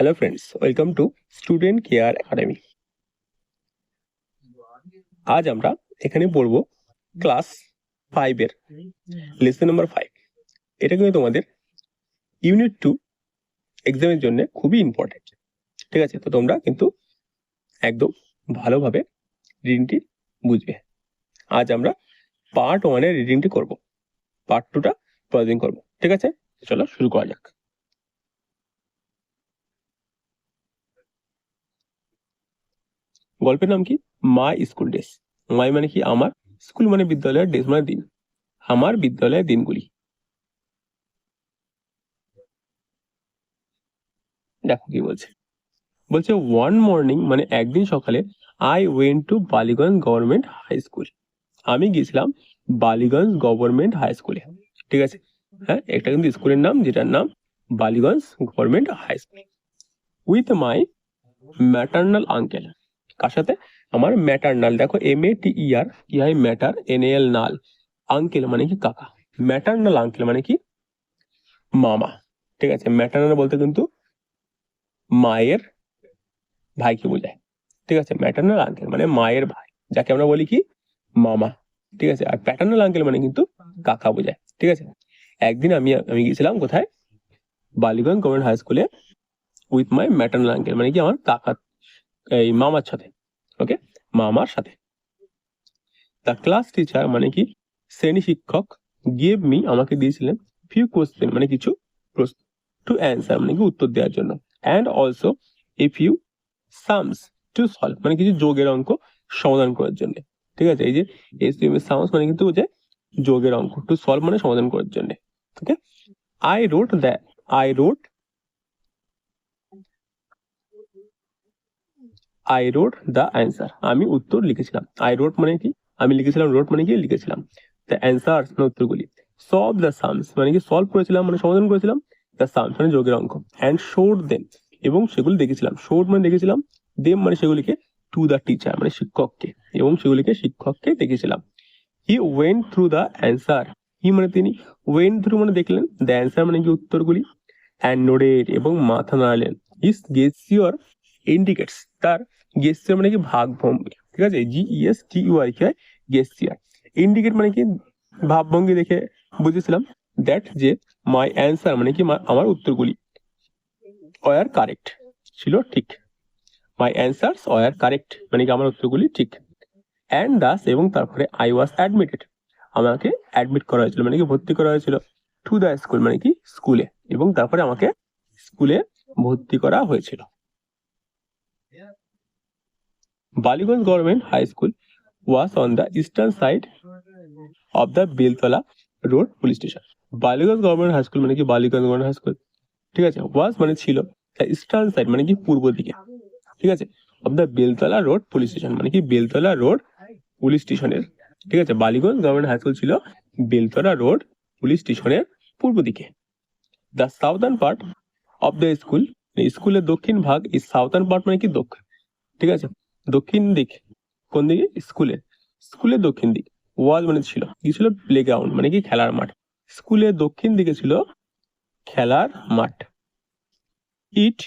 Hello friends welcome to student care academy আজ আমরা এখানে পড়ব ক্লাস ফাইভের লেসন নাম্বার ফাইভ এটা কিন্তু তোমাদের ইউনিট টু এক্সামের জন্য খুবই ইম্পর্টেন্ট ঠিক আছে? তো তোমরা কিন্তু একদম ভালোভাবে রিডিংটি বুঝবে। আজ আমরা পার্ট ওয়ানের রিডিংটি করব। পার্ট টুটা পরের করব। ঠিক আছে? চলো শুরু করা যাক। গল্পের নাম কি? মাই স্কুল ডেস মাই মানে কি? আমার স্কুল মানে বিদ্যালয়ের ডেস মানে দিন। আমার বিদ্যালয়ের দিনগুলি। দেখো কি বলছে। বলছে ওয়ান মর্নিং মানে একদিন সকালে I went to Ballygunge government high school আমি গিয়েছিলাম বালিগঞ্জ গভর্নমেন্ট হাই স্কুলে ঠিক আছে? হ্যাঁ একটা কিন্তু স্কুলের নাম, যেটার নাম Ballygunge government high school with my maternal uncle কার সাথে? আমার ম্যাটার্নাল দেখো এম এ টি ই আর কি হয় maternal uncle মানে কি কাকা? ম্যাটার্নাল আঙ্কেল মানে কি? মামা। ঠিক আছে ম্যাটার্নাল বলতে কিন্তু মায়ের ভাইকে বোঝায়। ঠিক আছে ম্যাটার্নাল আঙ্কেল মানে মায়ের ভাই, যাকে আমরা বলি কি? মামা। ঠিক আছে, আর প্যাটার্নাল আঙ্কেল মানে কিন্তু কাকা বোঝায়। ঠিক আছে, একদিন আমি আমি গিয়েছিলাম কোথায়? বালিগঞ্জ গভর্নমেন্ট হাই স্কুলে উইথ মাই ম্যাটার্নাল আঙ্কেল মানে কি? আমার কাকা এই মামার সাথে ওকে মামার সাথে। দ্য ক্লাস টিচার মানে কি? শ্রেণি শিক্ষক গিভ মি আমাকে দিয়েছিলেন ফিউ কোশ্চেন মানে কিছু প্রশ্ন টু অ্যান্সার মানে কি উত্তর দেওয়ার জন্য। And also a few sums to solve মানে কিছু যোগের অঙ্ক সমাধান করার জন্য। ঠিক আছে? এই যে এস সামস মানে কিন্তু যে যোগের অঙ্ক টু সলভ মানে সমাধান করার জন্য। Okay I wrote the I wrote I wrote the answer আমি উত্তর লিখেছিলাম। আই রোড মানে কি? আমি লিখেছিলাম রোড মানে কি? লিখেছিলাম। দ্য অ্যান্সার মানে উত্তরগুলি। সলভ দ্য সামস মানে কি? সলভ করেছিলাম মানে সমাধান করেছিলাম। দ্য সামস মানে যোগের অঙ্ক। অ্যান্ড শোড দেম এবং সেগুলি দেখেছিলাম। শোড মানে দেখেছিলাম। দেম মানে সেগুলিকে টু দ্য টিচার মানে শিক্ষককে। এবং সেগুলিকে শিক্ষককে দেখেছিলাম। He went through the answer he মানে তিনি ওয়েন থ্রু মানে দেখলেন। দ্য অ্যান্সার মানে কি? উত্তরগুলি। অ্যান্ড নোডেড এবং মাথা নাড়ালেন। ইস গেসিওর ইন্ডিকেটস তার গেস্টিয়ার মানে কি? ভাগ ভঙ্গি ঠিক আছে? জি ইএস টি ইউ আর কি গেস্টিয়ার ইন্ডিকেট মানে কি? ভাবভঙ্গি দেখে বুঝেছিলাম দ্যাট যে মাই অ্যান্সার মানে কি? আমার উত্তরগুলি ওয়ার কারেক্ট ছিল ঠিক। মাই অ্যান্সার্স ওয়ার কারেক্ট মানে কি? আমার উত্তরগুলি ঠিক। অ্যান্ড দাস এবং তারপরে আই ওয়াজ অ্যাডমিটেড আমাকে অ্যাডমিট করা হয়েছিল মানে কি? ভর্তি করা হয়েছিল টু দ্য স্কুল মানে কি? স্কুলে। এবং তারপরে আমাকে স্কুলে ভর্তি করা হয়েছিল। Baliganj Government High School was on the eastern side of the Beltala Road Police Station. Ballygunge government high school মানে কি? Ballygunge government high school. ঠিক আছে? ওয়াজ মানে ছিল ইস্টার্ন সাইড মানে কি? পূর্ব দিকে। ঠিক আছে? Of the Beltala road police station মানে কি? বেলতলা রোড পুলিশ স্টেশনের। ঠিক আছে? বালিগঞ্জ গভর্নমেন্ট হাই স্কুল ছিল বেলতলা রোড পুলিশ স্টেশনের পূর্ব দিকে। The southern part of the school স্কুলের দক্ষিণ ভাগ, এই সাউথার্ন পার্ট মানে কি দক্ষিণ? ঠিক আছে? দক্ষিণ দিক, কোন দিকে? স্কুলের। স্কুলের দক্ষিণ দিক, ওয়াল মানে ছিল, কি ছিল? প্লে গ্রাউন্ড মানে কি? খেলার মাঠ। স্কুলের দক্ষিণ দিকে ছিল খেলার মাঠ। It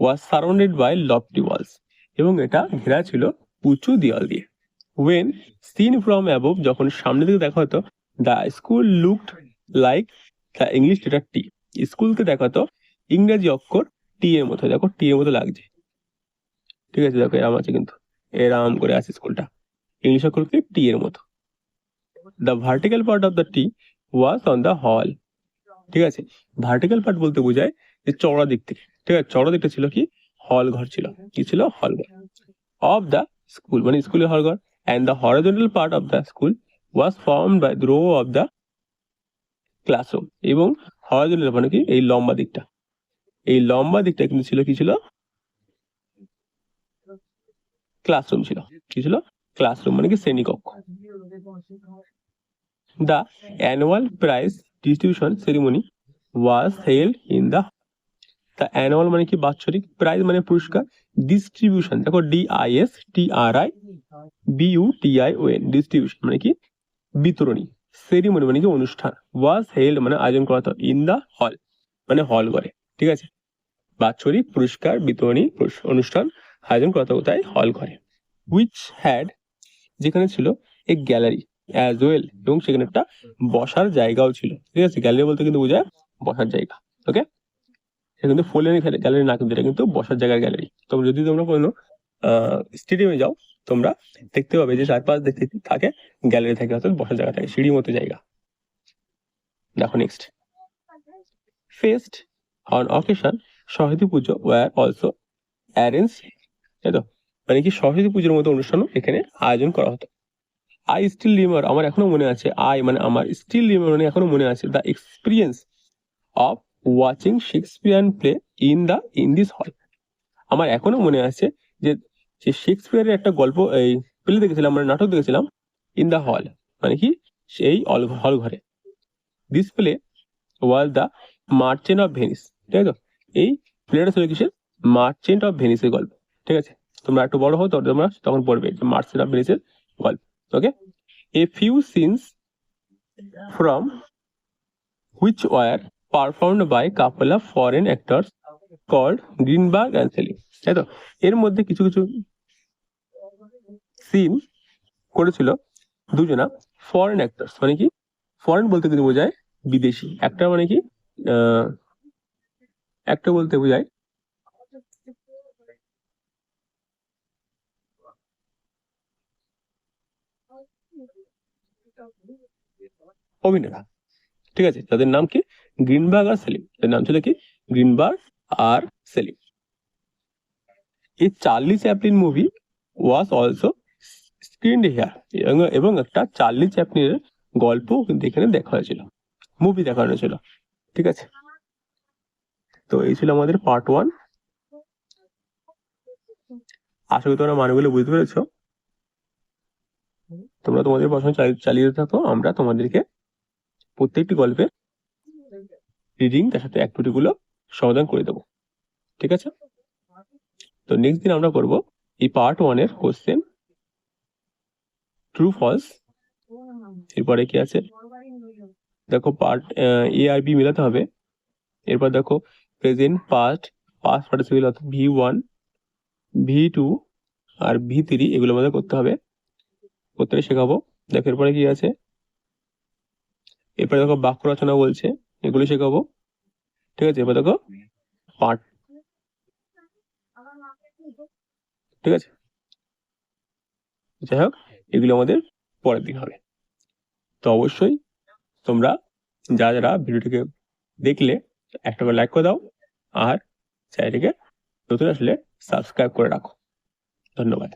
was surrounded by lofty walls এবং এটা ঘেরা ছিল উঁচু দেওয়াল দিয়ে। ওয়েন সিন ফ্রম অ্যাবভ যখন সামনে দিকে দেখা হতো the school looked like the English letter T স্কুলকে দেখা হতো ইংরেজি অক্ষর টি এর মতো। দেখো টি এর মতো লাগছে। ঠিক আছে, দেখো এরাম আছে কিন্তু। এরাম করে আছে স্কুলটা ইংলিশ অক্ষর কি টি এর মতো। The vertical part of the T was on the hall ঠিক আছে? ভার্টিক্যাল পার্ট বলতে বোঝায় যে চড়া দিক থেকে। ঠিক আছে? চড়া দিকটা ছিল কি? হল ঘর ছিল। কি ছিল? হল ঘর। অফ দ্য স্কুল মানে স্কুলের হল ঘর। And the horizontal part of the school was form by row of the classroom এবং হরিজন্টাল মানে কি? এই লম্বা দিকটা। এই লম্বা দিকটা কিন্তু ছিল কি ছিল? ক্লাসরুম ছিল। কি ছিল? ক্লাসরুম মানে কি শ্রেণীকক্ষ। The annual prize distribution ceremony was held in the the annual মানে কি বাৎসরিক? প্রাইজ মানে পুরস্কার। ডিস্ট্রিবিউশন দেখো D I S T R I B U T I O N distribution মানে কি? বিতরণী। সেরিমনি মানে কি অনুষ্ঠান। ওয়াজ হেল্ড মানে আয়োজন করা হতো ইন দ্য হল মানে হল ঘরে। ঠিক আছে? বাৎসরিক পুরস্কার বিতরণী অনুষ্ঠান আয়োজন করা কোথায় হল ঘরে। উইচ হ্যাড যেখানে ছিল এ গ্যালারি অ্যাজ ওয়েল এবং সেখানে একটা বসার জায়গাও ছিল। ঠিক আছে? গ্যালারি বলতে কিন্তু বোঝায় বসার জায়গা। ওকে এটা কিন্তু ফুলের গ্যালারি না কিন্তু এটা কিন্তু বসার জায়গার গ্যালারি তোমরা যদি তোমরা কোনো স্টেডিয়ামে যাও, তোমরা দেখতে পাবে যে চারপাশ দেখতে থাকে গ্যালারি থাকে, অর্থাৎ বসার জায়গা থাকে, সিঁড়ির মতো জায়গা। দেখো next fest on occasion Saraswati Puja were also arrange তাই তো? মানে কি সরস্বতী পুজোর মতো অনুষ্ঠানও এখানে আয়োজন করা হতো। আই স্টিল রিমেম্বার আমার এখনও মনে আছে আই মানে আমার স্টিল রিমেম্বার মানে এখনও মনে আছে the experience of watching Shakespearean play in the in this hall আমার এখনও মনে আছে যে যে শেক্সপিয়ারের একটা গল্প, এই প্লে দেখেছিলাম মানে নাটক দেখেছিলাম ইন দ্য হল মানে কি? সেই হল ঘরে। This play was the merchant of Venice ঠিক আছে এই প্লেটা ছিল কিসের মার্চেন্ট অফ ভেনিসের গল্প। ঠিক আছে? তোমরা একটু বড় হও তোমরা তখন পড়বে যে মার্চেন্ট অফ ভেনিসের গল্প। Okay a few scenes from which were performed by couple of foreign actors called Greenberg and Sally তাই তো? এর মধ্যে কিছু কিছু সিন করেছিল দুজনা ফরেন অ্যাক্টরস মানে কি? ফরেন বলতে কিন্তু বোঝায় বিদেশি। একটা মানে কি? অ্যাক্টর বলতে বোঝায়। অভিনেতা। ঠিক আছে, তাদের নাম কি? গ্রিনবার্গ আর সেলিম। তাদের নাম ছিল কি? গ্রিনবার্গ আর সেলিম। এই Charlie Chaplin movie was also screen here এবং একটা চার্লি চ্যাপলিনের গল্প কিন্তু এখানে দেখা হয়েছিল। মুভি দেখানো ছিল ঠিক আছে? তো এই ছিল আমাদের পার্ট ওয়ান আশা করি তোমরা মানগুলো বুঝতে পেরেছ। তোমরা তোমাদের পড়াশোনা চালিয়ে থাকো, আমরা তোমাদেরকে প্রত্যেকটি গল্পের রিডিং তার সাথে অ্যাক্টিভিটি গুলো সমাধান করে দেবো। ঠিক আছে? তো নেক্সট দিন আমরা করব এই পার্ট ওয়ানের কোশ্চেন ট্রু ফলস এরপরে কি আছে? দেখো পার্ট এ আর বি মেলাতে হবে। এরপর দেখো প্রেজেন্ট পাস্ট পাস্ট পার্টিসিপেল অর্থাৎ ভি ওয়ান ভি টু আর ভি থ্রি এগুলো আমাদের করতে হবে। করতে শেখাবো। দেখো, এরপরে কি আছে? এরপরে দেখো, বাক্য রচনা বলছে, এগুলো শেখাবো। ঠিক আছে, এবার দেখো পার্ট ঠিক আছে? যাই হোক, এগুলো আমাদের পরের দিন হবে। তো অবশ্যই তোমরা যা যারা ভিডিওটিকে দেখলে, একটা করে লাইক করে দাও। আর চ্যানেলটিকে নতুন আসলে সাবস্ক্রাইব করে রাখো ধন্যবাদ